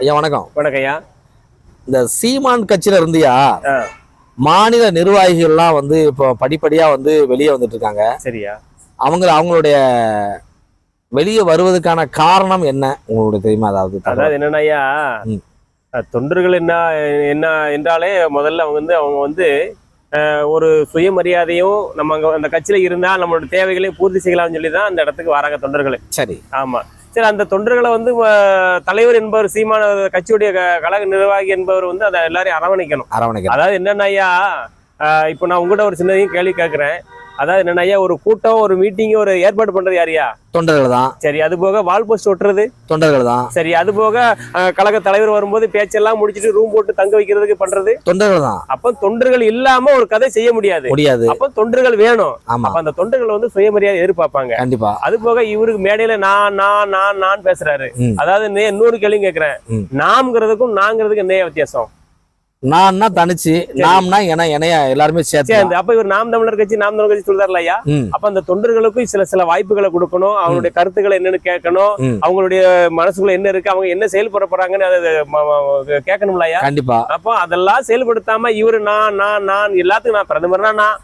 ஐயா வணக்கம். வணக்கம் ஐயா இந்த சீமான் கட்சியில இருந்தியா? மாநில நிர்வாகிகள்லாம் வந்து இப்போ படிப்படியா வந்து வெளியே வந்துட்டு இருக்காங்க. சரியா. அவங்க அவங்களுடைய வெளியே வருவதற்கான காரணம் என்ன? உங்களுக்கு தெரியுமா? அதாவது? அதாவது என்னன்னா ஐயா ம். அஹ், தொண்டர்கள் என்ன என்ன என்றாலே முதல்ல அவங்க வந்து அவங்க வந்து ஒரு சுயமரியாதையும் நம்ம அங்க அந்த கட்சியில இருந்தா நம்மளோட தேவைகளையும் பூர்த்தி செய்யலாம்னு சொல்லி தான் அந்த இடத்துக்கு வராங்க தொண்டர்கள். சரி. ஆமா. சரி அந்த தொண்டர்களை வந்து தலைவர் என்பவர் சீமான கட்சியுடைய கழக நிர்வாகி என்பவர் வந்து அதை எல்லாரையும் அரவணைக்கணும். அரவணைக்கிறேன் அதாவது என்னன்னா ஐயா இப்போ நான் உங்ககிட்ட ஒரு சின்னதையும் கேள்வி கேட்கிறேன் அதாவது என்னன்னா ஒரு கூட்டம் ஒரு மீட்டிங் ஒரு ஏற்பாடு பண்றது யாரையா தொண்டர்கள் தான். சரி அது போக வால் போஸ்ட் ஒட்டுறது? தொண்டர்கள் தான். சரி அது போக கழக தலைவர் வரும்போது பேச்செல்லாம் முடிச்சிட்டு ரூம் போட்டு தங்க வைக்கிறதுக்கு பண்றது? தொண்டர்கள் தான். அப்ப தொண்டர்கள் இல்லாம ஒரு கதை செய்ய முடியாது. முடியாது. அப்ப தொண்டர்கள் வேணும். ஆமா. அப்ப அந்த தொண்டர்கள் வந்து சுயமரியாதை எதிர்பார்ப்பாங்க. கண்டிப்பா. அது போக இவருக்கு மேடையில நான் நான் நான் நான் பேசுறாரு. அதாவது நே- இன்னொரு கேள்வி கேக்குறேன். நாம்ங்கிறதுக்கும் நாங்கிறதுக்கு என்ன வித்தியாசம்? நான்னா தனிச்சு நாம்னா என இணைய எல்லாருமே சேர்த்து சரி அப்ப இவர் நாம் தமிழர் கட்சி நாம் தமிழர் கட்சி சொல்றாருல ஐயா? அப்ப அந்த தொண்டர்களுக்கும் சில சில வாய்ப்புகளை கொடுக்கணும். அவங்களுடைய கருத்துக்களை என்னன்னு கேட்கணும். அவங்களுடைய மனசுக்குள்ள என்ன இருக்கு அவங்க என்ன செயல்பட போறாங்கன்னு அதை கேட்கணும்ல ஐயா? கண்டிப்பா. அப்போ அதெல்லாம் செயல்படுத்தாம இவரு நான் நான் நான் எல்லாத்துக்கும் நான் பிரதமர்னா நான்?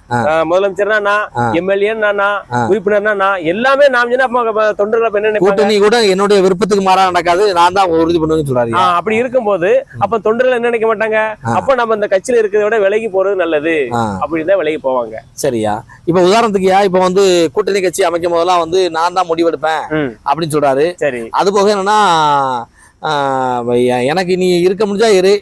முதலமைச்சர்னா நான். எம்எல்ஏன்னா நான். உறுப்பினர்னா நான்? எல்லாமே நாம் அப்ப தொண்டர்கள் என்ன கூட்டணி கூட என்னுடைய விருப்பத்துக்கு மாறா நடக்காது. நான் தான் உறுதி பண்ணுவேன்னு சொல்றாரு அப்படி இருக்கும்போது அப்ப தொண்டர்கள் என்ன நினைக்க மாட்டாங்க. அப்ப நம்ம இந்த கட்சியில இருக்கிறத விட விலகி போறது நல்லது அப்படின்னு தான் விலகி போவாங்க. சரியா. இப்ப உதாரணத்துக்குயா இப்ப வந்து கூட்டணி கட்சி அமைக்கும் போதெல்லாம் வந்து நான் தான் முடிவெடுப்பேன் அப்படின்னு சொல்றாரு. சரி. அது போக என்னன்னா எனக்கு நீ இருக்க முடிஞ்சா இரு.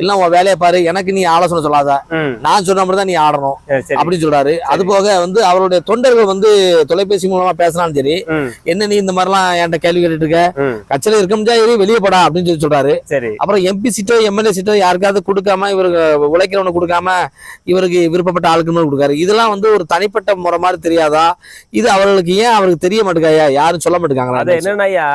இல்ல உன் வேலையை பாரு. எனக்கு நீ ஆலோசனை சொல்லாத. நான் சொன்ன மட்டும் தான் நீ ஆடணும் அப்படின்னு சொல்றாரு. அது போக வந்து அவருடைய தொண்டர்கள் வந்து தொலைபேசி மூலமா பேசினாலும் சரி என்ன நீ இந்த மாதிரிலாம் என்கிட்ட கேள்வி கேட்டுட்டு இருக்க? கட்சியில இருக்க முடிஞ்சா இரு வெளியே போடா அப்படின்னு சொல்லி சொல்றாரு. அப்புறம் எம்பி சீட்டோ எம்எல்ஏ சீட்டோ யாருக்காவது கொடுக்காம இவருக்கு உழைக்கிறவனுக்கு கொடுக்காம இவருக்கு விருப்பப்பட்ட ஆளுக்கு மட்டும் கொடுக்காரு. இதெல்லாம் வந்து ஒரு தனிப்பட்ட முறை மாதிரி தெரியாதா? இது அவர்களுக்கு ஏன் அவருக்கு தெரிய மாட்டேங்காயா யாரும் சொல்ல மாட்டேங்காங்களா என்னன்னா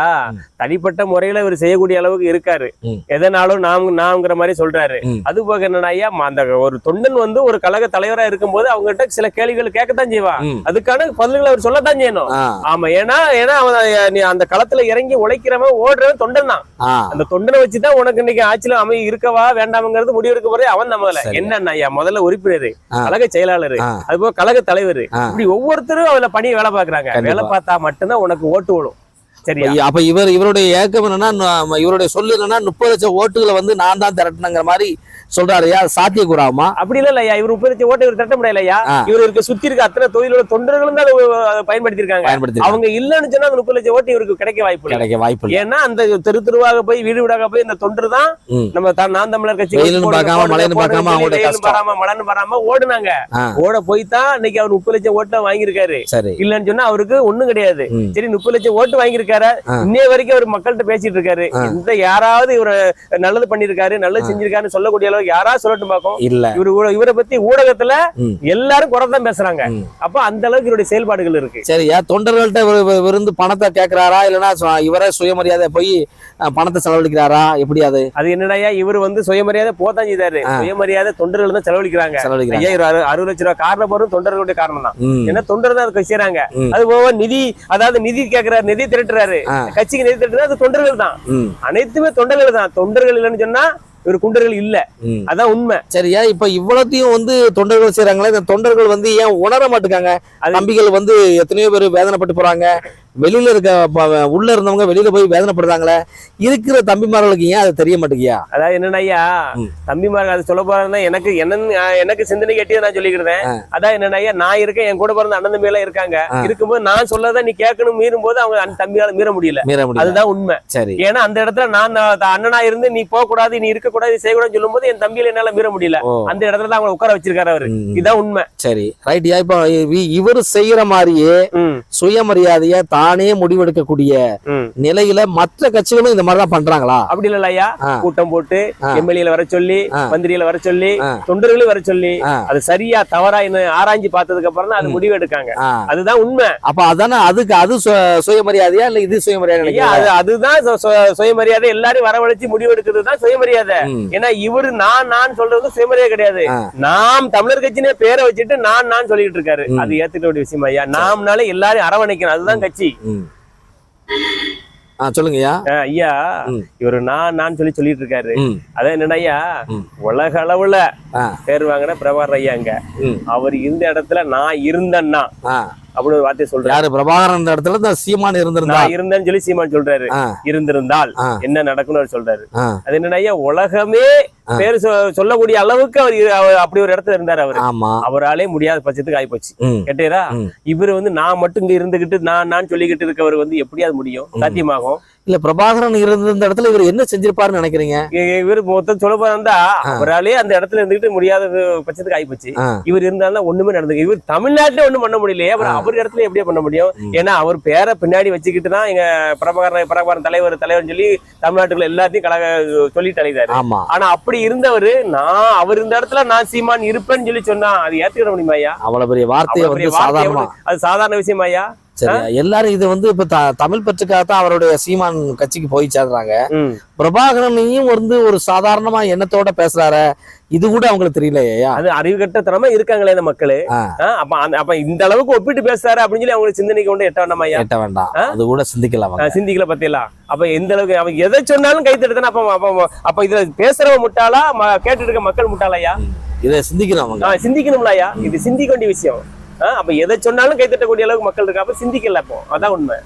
தனிப்பட்ட முறையில இவர் செய்யக்கூடிய அளவுக்கு இருக்காரு. எதனாலும் நாம் நாம்ங்கிற மாதிரி சொல்றாரு. அது போக என்னன்னா ஐயா அந்த ஒரு தொண்டன் வந்து ஒரு கழக தலைவரா இருக்கும்போது அவங்ககிட்ட சில கேள்விகள் கேட்கத்தான் செய்வான். அதுக்கான பதில்களை அவர் சொல்லத்தான் செய்யணும் ஆமா ஏன்னா ஏன்னா அவன் அந்த களத்துல இறங்கி உழைக்கிறவன் ஓடுறவன் தொண்டன் தான் அந்த தொண்டனை வச்சுதான் உனக்கு இன்னைக்கு ஆட்சியில அமை இருக்கவா வேண்டாம்ங்கிறது முடிவு எடுக்க போறே அவன் தான் முதல்ல. என்னன்னா ஐயா முதல்ல உறுப்பினர். கழக செயலாளர். அது போக கழக தலைவர். இப்படி ஒவ்வொருத்தரும் அதுல பணி வேலை பாக்குறாங்க. வேலை பார்த்தா மட்டும்தான் உனக்கு ஓட்டு விழும் சரியா? அப்ப- இவர் இவருடைய ஏக்கம் என்னன்னா இவருடைய சொல்லு என்னன்னா முப்பது லட்சம் ஓட்டுகளை வந்து நான் தான் திரட்டினங்கிற மாதிரி சொல்றாருயா சாத்திய கூறாமா அப்படி இல்ல ஐயா. இவர் முப்பது லட்சம் ஓட்டை இவர் தட்ட முடியலையா. இவர் இருக்க சுத்தி இருக்க அத்தனை தொழிலோட தொண்டர்களும் தான் பயன்படுத்தி இருக்காங்க பயன்படுத்தி அவங்க இல்லன்னு சொன்னா அந்த முப்பது லட்சம் ஓட்டு இவருக்கு கிடைக்க வாய்ப்பு கிடைக்க வாய்ப்பு ஏன்னா அந்த தெரு தெருவாக போய் வீடு வீடாக போய் இந்த தொண்டர் தான். நம்ம நான் தமிழர் கட்சி பார்க்காம, மழைன்னு பார்க்காம மழைன்னு வராம ஓடுனாங்க. ஓட போய் தான் இன்னைக்கு அவர் முப்பது லட்சம் ஓட்டை வாங்கியிருக்காரு. சரி. இல்லன்னு சொன்னா அவருக்கு ஒண்ணும் கிடையாது. சரி முப்பது லட்சம் ஓட்டு வாங்கியிருக்காரு ஆ. இன்னைய வரைக்கும் அவர் மக்கள்கிட்ட பேசிட்டு இருக்காரு. ஆ. எந்த யாராவது இவர நல்லது பண்ணிருக்காரு நல்லது செஞ்சிருக்காருன்னு சொல்லக்கூடிய அளவுக்கு யாராவது சொல்லட்டும் பாக்கும் இல்ல. இவரு இவரை பத்தி ஊடகத்துல. எல்லாரும் குறைதான் பேசுறாங்க. அப்ப அந்த அளவுக்கு இவருடைய செயல்பாடுகள் இருக்கு. சரியா தொண்டர்கள்ட்ட விருந்து பணத்தை கேட்கிறாரா இல்லைன்னா இவரே சுயமரியாதை போய் பணத்தை செலவழிக்கிறாரா? எப்படி அது? அது என்னடாயா இவர் வந்து சுயமரியாதை போதான் செய்தாரு. சுயமரியாதை தொண்டர்கள் தான் செலவழிக்கிறாங்க. ஐயா இவர் அறுபது லட்ச ரூபாய் காரணம் போறது தொண்டர்களுடைய காரணம் தான். ஏன்னா தொண்டர் தான் அதுக்கு செய்யறாங்க. அது போக நிதி அதாவது நிதி கேக்குறாரு நிதி திரட்டுறாரு. ஆ. கட்சிக்கு நிதி திரட்டுறது அது தொண்டர்கள் தான். அனைத்துமே தொண்டர்கள் தான் தொண்டர்கள் இல்லைன்னு சொன்னா இவர் குண்டர்கள் இல்ல. அதான் உண்மை. சரியா இப்ப இவ்வளத்தையும் வந்து தொண்டர்கள் செய்யறாங்களே இந்த தொண்டர்கள் வந்து ஏன் உணர மாட்டுக்காங்க? தம்பிகள் வந்து எத்தனையோ பேர் வேதனைப்பட்டு போறாங்க. வெளியில இருக்க உள்ள இருந்தவங்க வெளியில போய் வேதனைப்படுறாங்களே? இருக்கிற தம்பிமார்களுக்கு ஏன் அது தெரிய மாட்டேங்கியா? அதாவது என்னன்னா. தம்பிமார்கள் அது சொல்ல போறதுன்னா எனக்கு என்னன்னு எனக்கு சிந்தனை கேட்டியதை நான் சொல்லிக்கிறேன். அதான் என்னன்னா நான் இருக்கேன் என் கூட பிறந்த அண்ணன் தம்பி எல்லாம் இருக்காங்க. இருக்கும்போது நான் சொல்லதை நீ கேட்கணும் மீறும் போது அவங்க அந்த தம்பியால மீற முடியல. அதுதான் உண்மை. சரி. ஏன்னா அந்த இடத்துல நான் நான் அண்ணனா இருந்து நீ போக கூடாது நீ இருக்க கூடாது செய்யக்கூடாதுன்னு சொல்லும் போது என் தம்பியில என்னால மீற முடியல அந்த இடத்துல தான் அவங்களை உட்கார வச்சிருக்காரு அவரு ம். இதான் உண்மை சரி ரைட்யா இப்ப இவர் செய்யற மாதிரியே சுயமரியாதைய தானே முடிவெடுக்கக்கூடிய நிலையில மற்ற கட்சிகளும் இந்த மாதிரிதான் பண்றாங்களா அப்படி இல்ல ஐயா. கூட்டம் போட்டு. எம்எல்ஏல வர சொல்லி ஆ. மந்திரிகளை வர சொல்லி ஆ. தொண்டர்களையும் வர சொல்லி. அது சரியா தவறா இன்னும் ஆராய்ஞ்சு பார்த்ததுக்கு அப்புறம் தான் அது முடிவு எடுக்காங்க. அதுதான் உண்மை அப்ப அதானே அதுக்கு அது சுயமரியாதையா இல்ல இது சுயமரியாதை? அது அதுதான் சுயமரியாதை எல்லாரும் வரவழைச்சு முடிவு எடுக்கிறது தான் சுயமரியாதை. ஏன்னா இவரு நான் நான் சொல்றது சுயமரியாதை கிடையாது. நாம் தமிழர் கட்சினே பேரை வச்சுட்டு நான் நான் சொல்லிட்டு இருக்காரு. அது ஏத்துக்க வேண்டிய விஷயம் ஐயா. நாம்னால எல்லாரும் அரவணைக்கணும். அதுதான் கட்சி. சொல்லுங்கய்யா ஐயா. இவரு நான் நான் சொல்லி சொல்லிட்டு இருக்காரு. அதான் என்னன்னா. உலக அளவுல பேர் வாங்கின பிரபாகர் ஐயாங்க அவர் இருந்த இடத்துல நான் இருந்தேன்னா அப்படி ஒரு வார்த்தையை சொல்றாரு யாரு? பிரபாகரன் இடத்துல இந்த சீமான் இருந்திருந்தா நான் இருந்தேன்னு சொல்லி சீமான் சொல்றாரு. இருந்திருந்தால். என்ன நடக்கும்னு அவர் சொல்றாரு. அது என்னன்னா உலகமே. பேர் சொல்லக்கூடிய அளவுக்கு அவர் அப்படி ஒரு இடத்துல இருந்தாரு அவரு. அவராலே முடியாத பட்சத்துக்கு ஆயிப்போச்சு. கேட்டீரா. இவர் வந்து நான் மட்டும் இங்க இருந்துகிட்டு நான் நான் சொல்லிக்கிட்டு இருக்கவர் வந்து எப்படி அது முடியும் சாத்தியமாகும். இல்ல பிரபாகரன் இருந்த இந்த இடத்துல இவர் என்ன செஞ்சிருப்பாருன்னு நினைக்கிறீங்க? இவர் மொத்தம் சொல்ல போறா அவராலே அந்த இடத்துல இருந்துகிட்டு முடியாத பட்சத்துக்கு ஆயிப்போச்சு. இவர் இருந்தாலும் ஒண்ணுமே நடந்து இவர் தமிழ்நாட்டுல ஒண்ணும் பண்ண முடியலையே. அப்புறம் அவர் இடத்துல எப்படியே பண்ண முடியும். ஏன்னா அவர் பேரை பின்னாடி வச்சுக்கிட்டு தான் எங்க பிரபாகரன் பிரபாகரன் தலைவர் தலைவர்னு சொல்லி தமிழ்நாட்டுக்குள்ள எல்லாத்தையும் சொல்லிட்டு அழைத்தாரு ஆமா. ஆனா அப்படி இருந்தவர் நான் அவர் இந்த இடத்துல நான் சீமான் இருப்பேன்னு சொல்லி சொன்னா அது ஏத்துக்கிட முடியுமா ஐயா? அவ்வளவு பெரிய வார்த்தை அது சாதாரண விஷயம் ஐயா? சரி எல்லாரும் இது வந்து இப்ப தமிழ் பற்றுக்காக தான் அவருடைய சீமான் கட்சிக்கு போய் சேர்றாங்க. பிரபாகரனையும் வந்து ஒரு சாதாரணமா எண்ணத்தோட பேசுறாரு இது கூட அவங்களுக்கு தெரியலையா அது அறிவு கட்டத்தனமா இருக்காங்களே இந்த மக்களு. அப்ப அப்ப இந்த அளவுக்கு ஒப்பிட்டு பேசுறாரு அப்படின்னு சொல்லி அவங்களுக்கு சிந்தனைக்கு கொண்டு எட்ட வேண்டாமா ஐயா? கேட்ட வேண்டாம்? அது கூட சிந்திக்கலாம் சிந்திக்கல பத்தியெல்லாம் அப்ப எந்த அளவுக்கு அவன் எதை சொன்னாலும் கை தட்டுதானே அப்ப அப்ப இதுல பேசுறவன் முட்டாளா? கேட்டுட்டு இருக்க மக்கள் முட்டாளையா இதை சிந்திக்கணும் அவங்க. சிந்திக்கணும்ல ஐயா? இது சிந்திக்க வேண்டிய விஷயம். அப்ப எதை சொன்னாலும் கைத்தட்டக்கூடிய அளவுக்கு மக்கள் இருக்கா அப்ப சிந்திக்கல அப்போ. அதான் உண்மை.